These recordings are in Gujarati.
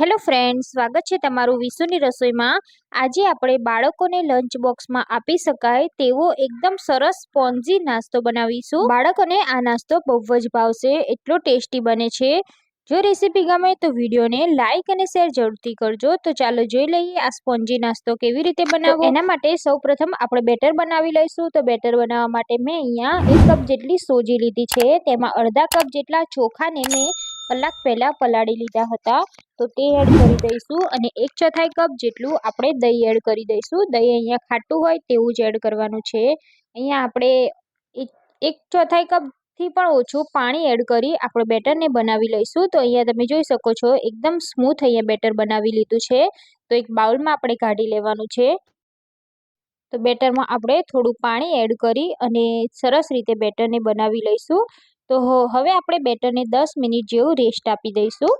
હેલો ફ્રેન્ડ સ્વાગત છે તમારું વિશુની રસોઈમાં. આજે આપણે બાળકોને લંચ બોક્સમાં આપી શકાય તેવો એકદમ સરસ સ્પોન્જી નાસ્તો બનાવીશું. બાળકોને આ નાસ્તો બહુ જ ભાવશે એટલો ટેસ્ટી બને છે. જો રેસીપી ગમે તો વિડીયોને લાઇક અને શેર જરૂરથી કરજો. તો ચાલો જોઈ લઈએ આ સ્પોન્જી નાસ્તો કેવી રીતે બનાવવો. એના માટે સૌપ્રથમ આપણે બેટર બનાવી લઈશું. તો બેટર બનાવવા માટે મેં અહીંયા એક કપ જેટલી સોજી લીધી છે. તેમાં અડધા કપ જેટલા ચોખાને મેં કલાક પહેલાં પલાળી લીધા હતા. તો તે એડ કરી દઈશું અને એક ચોથાઈ કપ જેટલું આપણે દહીં એડ કરી દઈશું. દહીં અહીંયા ખાટું હોય તેવું જ એડ કરવાનું છે. અહીંયા આપણે એક ચોથાઈ કપથી પણ ઓછું પાણી એડ કરી આપણે બેટરને બનાવી લઈશું. તો અહીંયા તમે જોઈ શકો છો એકદમ સ્મૂથ અહીંયા બેટર બનાવી લીધું છે. તો એક બાઉલમાં આપણે કાઢી લેવાનું છે. તો બેટરમાં આપણે થોડું પાણી એડ કરી અને સરસ રીતે બેટરને બનાવી લઈશું. તો હવે આપણે બેટરને દસ મિનિટ જેવું રેસ્ટ આપી દઈશું.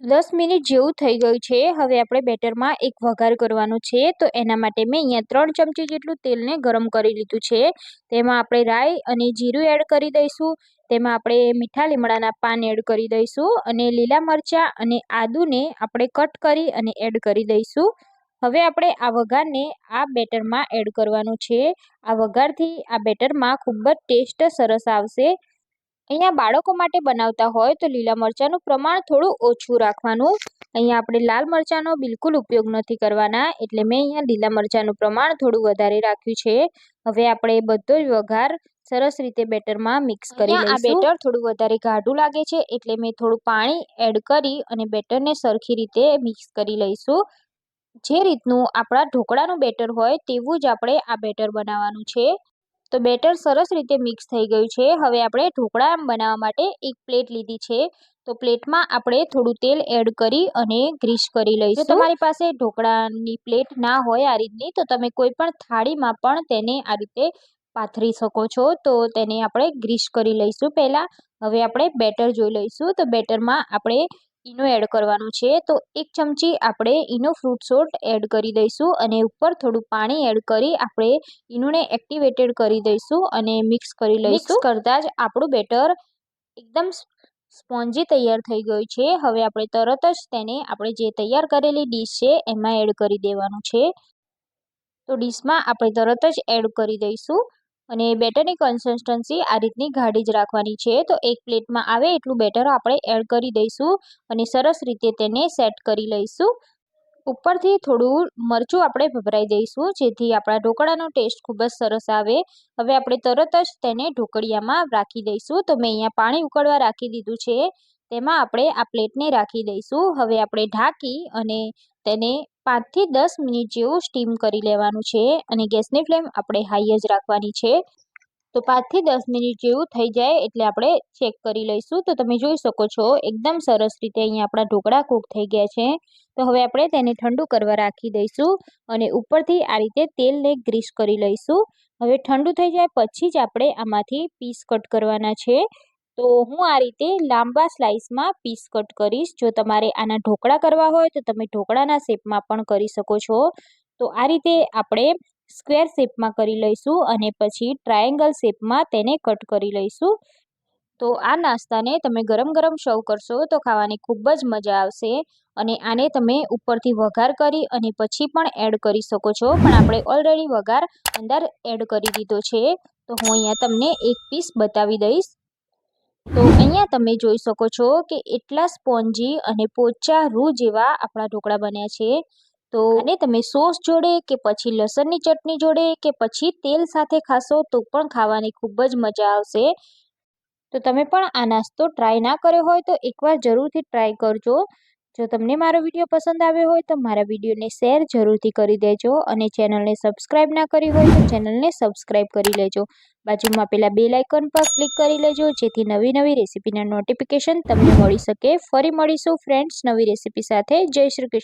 દસ મિનિટ જેવું થઈ ગયું છે, હવે આપણે બેટરમાં એક વઘાર કરવાનો છે, તો એના માટે મેં અહીંયા ત્રણ ચમચી જેટલું તેલને ગરમ કરી લીધું છે. તેમાં આપણે રાઈ અને જીરું એડ કરી દઈશું. તેમાં આપણે મીઠા લીમડાના પાન એડ કરી દઈશું અને લીલા મરચાં અને આદુને આપણે કટ કરી અને એડ કરી દઈશું. હવે આપણે આ વઘારને આ બેટરમાં એડ કરવાનું છે. આ વઘારથી આ બેટરમાં ખૂબ જ ટેસ્ટ સરસ આવશે. અહીંયા બાળકો માટે બનાવતા હોય તો લીલા મરચાંનું પ્રમાણ થોડું ઓછું રાખવાનું. અહીંયા આપણે લાલ મરચાંનો બિલકુલ ઉપયોગ નથી કરવાના એટલે મેં અહીંયા લીલા મરચાંનું પ્રમાણ થોડું વધારે રાખ્યું છે. હવે આપણે બધો જ વઘાર સરસ રીતે બેટરમાં મિક્સ કરી આ બેટર થોડું વધારે ગાઢું લાગે છે એટલે મેં થોડું પાણી એડ કરી અને બેટરને સરખી રીતે મિક્સ કરી લઈશું. જે રીતનું આપણા ઢોકળાનું બેટર હોય તેવું જ આપણે આ બેટર બનાવવાનું છે. તો બેટર સરસ રીતે મિક્સ થઈ ગયું છે. હવે આપણે ઢોકળા બનાવવા માટે એક પ્લેટ લીધી છે. તો પ્લેટમાં આપણે થોડું તેલ એડ કરી અને ગ્રીસ કરી લઈશું. તમારી પાસે ઢોકળાની પ્લેટ ના હોય આ રીતની તો તમે કોઈ પણ થાળીમાં પણ તેને આ રીતે પાથરી શકો છો. તો તેને આપણે ગ્રીસ કરી લઈશું પહેલાં. હવે આપણે બેટર જોઈ લઈશું. તો બેટરમાં આપણે ઈનો એડ કરવાનું છે તો એક ચમચી આપણે ઈનો ફ્રૂટ સોલ્ટ એડ કરી દઈશું અને ઉપર થોડું પાણી એડ કરી આપણે ઈનોને એક્ટિવેટેડ કરી દઈશું અને મિક્સ કરી લઈશું. કરતાં જ આપણું બેટર એકદમ સ્પોન્જી તૈયાર થઈ ગયું છે. હવે આપણે તરત જ તેને આપણે જે તૈયાર કરેલી ડીશ છે એમાં એડ કરી દેવાનું છે. તો ડીશમાં આપણે તરત જ એડ કરી દઈશું. અને બેટરની કન્સિસ્ટન્સી આ રીતની ગાઢી જ રાખવાની છે. તો એક પ્લેટમાં આવે એટલું બેટર આપણે એડ કરી દઈશું અને સરસ રીતે તેને સેટ કરી લઈશું. ઉપરથી થોડું મરચું આપણે ભભરાઈ દઈશું, જેથી આપણા ઢોકળાનો ટેસ્ટ ખૂબ જ સરસ આવે. હવે આપણે તરત જ તેને ઢોકળિયામાં રાખી દઈશું. તો મેં અહીંયા પાણી ઉકળવા રાખી દીધું છે. તેમાં આપણે આ પ્લેટને રાખી દઈશું. હવે આપણે ઢાંકી અને તેને પાંચથી દસ મિનિટ જેવું સ્ટીમ કરી લેવાનું છે અને ગેસની ફ્લેમ આપણે હાઈ જ રાખવાની છે. તો પાંચથી દસ મિનિટ જેવું થઈ જાય એટલે આપણે ચેક કરી લઈશું. તો તમે જોઈ શકો છો, એકદમ સરસ રીતે અહીંયા આપણા ઢોકળા કૂક થઈ ગયા છે. તો હવે આપણે તેને ઠંડુ કરવા રાખી દઈશું અને ઉપરથી આ રીતે તેલને ગ્રીસ કરી લઈશું. હવે ઠંડુ થઈ જાય પછી જ આપણે આમાંથી પીસ કટ કરવાના છે. તો હું આ રીતે લાંબા સ્લાઇસમાં પીસ કટ કરીશ. જો તમારે આના ઢોકળા કરવા હોય તો તમે ઢોકળાના શેપમાં પણ કરી શકો છો. તો આ રીતે આપણે સ્ક્વેર શેપમાં કરી લઈશું અને પછી ટ્રાયેંગલ શેપમાં તેને કટ કરી લઈશું. તો આ નાસ્તાને તમે ગરમ ગરમ સર્વ કરશો તો ખાવાની ખૂબ જ મજા આવશે અને આને તમે ઉપરથી વઘાર કરી અને પછી પણ એડ કરી શકો છો. પણ આપણે ઓલરેડી વઘાર અંદર એડ કરી દીધો છે. તો હું અહીંયા તમને એક પીસ બતાવી દઈશ. તો અહીંયા તમે જોઈ શકો છો કે એટલા સ્પોન્જી અને પોચા રૂ જેવા આપણા ઢોકળા બન્યા છે. તો અને તમે સોસ જોડે કે પછી લસણની ચટણી જોડે કે પછી તેલ સાથે ખાશો તો પણ ખાવાની ખૂબ જ મજા આવશે. તો તમે પણ આ નાસ્તો ટ્રાય ના કર્યો હોય તો એકવાર જરૂરથી ટ્રાય કરજો. જો તમને મારો વીડિયો પસંદ આવ્યો હોય તો મારા વિડીયોને શેર જરૂરથી કરી દેજો અને ચેનલને સબસ્ક્રાઈબ ના કરી હોય તો ચેનલને સબસ્ક્રાઈબ કરી લેજો. બાજુમાં પેલા બે લાઇકન પર ક્લિક કરી લેજો, જેથી નવી નવી રેસીપીના નોટિફિકેશન તમને મળી શકે. ફરી મળીશું, ફ્રેન્ડ્સ, નવી રેસીપી સાથે. જય શ્રી કૃષ્ણ.